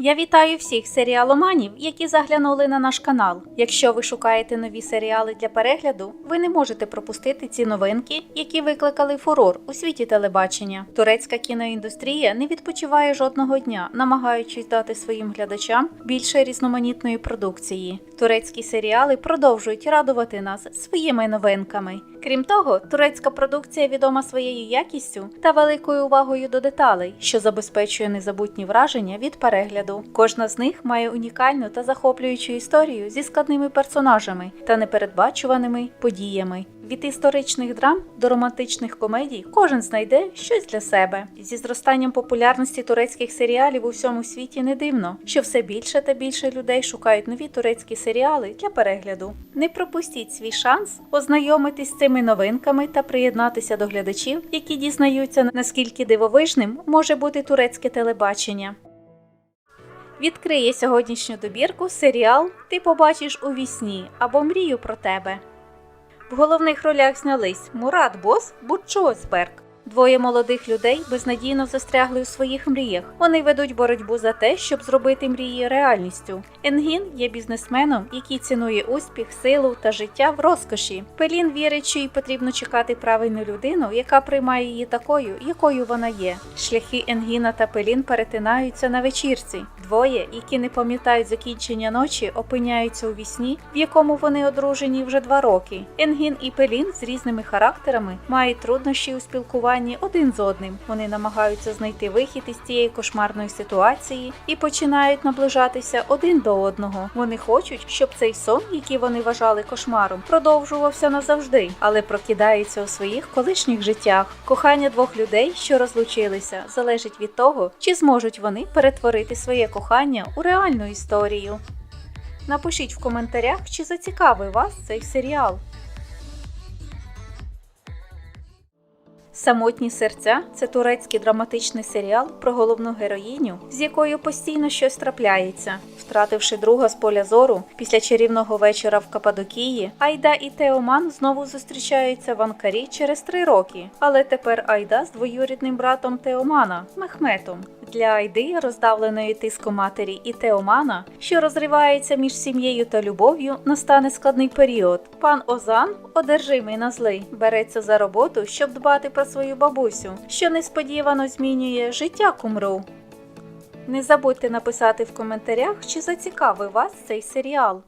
Я вітаю всіх серіаломанів, які заглянули на наш канал. Якщо ви шукаєте нові серіали для перегляду, ви не можете пропустити ці новинки, які викликали фурор у світі телебачення. Турецька кіноіндустрія не відпочиває жодного дня, намагаючись дати своїм глядачам більше різноманітної продукції. Турецькі серіали продовжують радувати нас своїми новинками. Крім того, турецька продукція відома своєю якістю та великою увагою до деталей, що забезпечує незабутні враження від перегляду. Кожна з них має унікальну та захоплюючу історію зі складними персонажами та непередбачуваними подіями. Від історичних драм до романтичних комедій кожен знайде щось для себе. Зі зростанням популярності турецьких серіалів у всьому світі не дивно, що все більше та більше людей шукають нові турецькі серіали для перегляду. Не пропустіть свій шанс ознайомитись з цими новинками та приєднатися до глядачів, які дізнаються, наскільки дивовижним може бути турецьке телебачення. Відкриє сьогоднішню добірку серіал Ти побачиш у вісні або Мрію про тебе. В головних ролях знялись Мурат Бос, Бурчо Осберг. Двоє молодих людей безнадійно застрягли у своїх мріях. Вони ведуть боротьбу за те, щоб зробити мрії реальністю. Енгін є бізнесменом, який цінує успіх, силу та життя в розкоші. Пелін вірить, що їй потрібно чекати правильну людину, яка приймає її такою, якою вона є. Шляхи Енгіна та Пелін перетинаються на вечірці. Двоє, які не пам'ятають закінчення ночі, опиняються у вісні, в якому вони одружені вже два роки. Енгін і Пелін з різними характерами мають труднощі у спілкуванні один з одним. Вони намагаються знайти вихід із цієї кошмарної ситуації і починають наближатися один до одного. Вони хочуть, щоб цей сон, який вони вважали кошмаром, продовжувався назавжди, але прокидається у своїх колишніх життях. Кохання двох людей, що розлучилися, залежить від того, чи зможуть вони перетворити своє кохання у реальну історію. Напишіть в коментарях, чи зацікавив вас цей серіал. Самотні серця це турецький драматичний серіал про головну героїню, з якою постійно щось трапляється. Втративши друга з поля зору після чарівного вечора в Кападокії, Айда і Теоман знову зустрічаються в Анкарі через три роки. Але тепер Айда з двоюрідним братом Теомана Мехметом. Для Айди, роздавленої тиском матері і Теомана, що розривається між сім'єю та любов'ю, настане складний період. Пан Озан, одержимий на злий, береться за роботу, щоб дбати про свою бабусю, що несподівано змінює життя кумру. Не забудьте написати в коментарях, чи зацікавив вас цей серіал.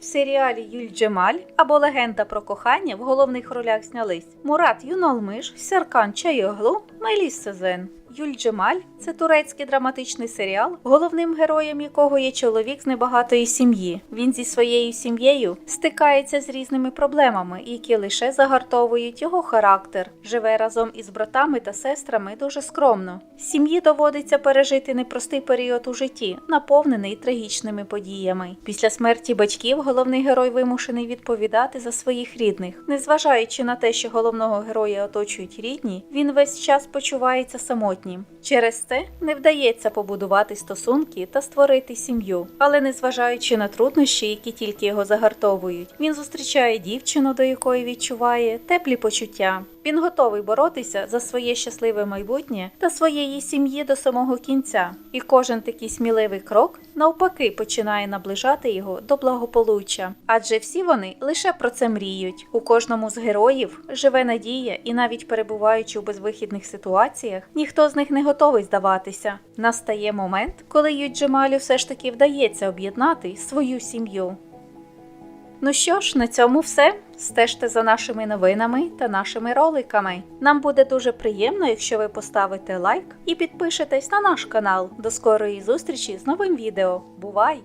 В серіалі Юль Джемаль або Легенда про кохання в головних ролях знялись Мурат Юнолмиш, Серкан Чайоглу, Меліс Сезен. Юль Джемаль це турецький драматичний серіал, головним героєм якого є чоловік з небагатої сім'ї. Він зі своєю сім'єю стикається з різними проблемами, які лише загартовують його характер. Живе разом із братами та сестрами дуже скромно. Сім'ї доводиться пережити непростий період у житті, наповнений трагічними подіями. Після смерті батьків головний герой вимушений відповідати за своїх рідних. Незважаючи на те, що головного героя оточують рідні, він весь час почувається самотнім. Через це не вдається побудувати стосунки та створити сім'ю. Але незважаючи на труднощі, які тільки його загартовують, він зустрічає дівчину, до якої відчуває теплі почуття. Він готовий боротися за своє щасливе майбутнє та своєї сім'ї до самого кінця. І кожен такий сміливий крок навпаки починає наближати його до благополуччя. Адже всі вони лише про це мріють. У кожному з героїв живе надія, і навіть перебуваючи у безвихідних ситуаціях, ніхто з них не готовий здаватися. Настає момент, коли Юджемалю все ж таки вдається об'єднати свою сім'ю. Ну що ж, на цьому все. Стежте за нашими новинами та нашими роликами. Нам буде дуже приємно, якщо ви поставите лайк і підпишетесь на наш канал. До скорої зустрічі з новим відео. Бувай!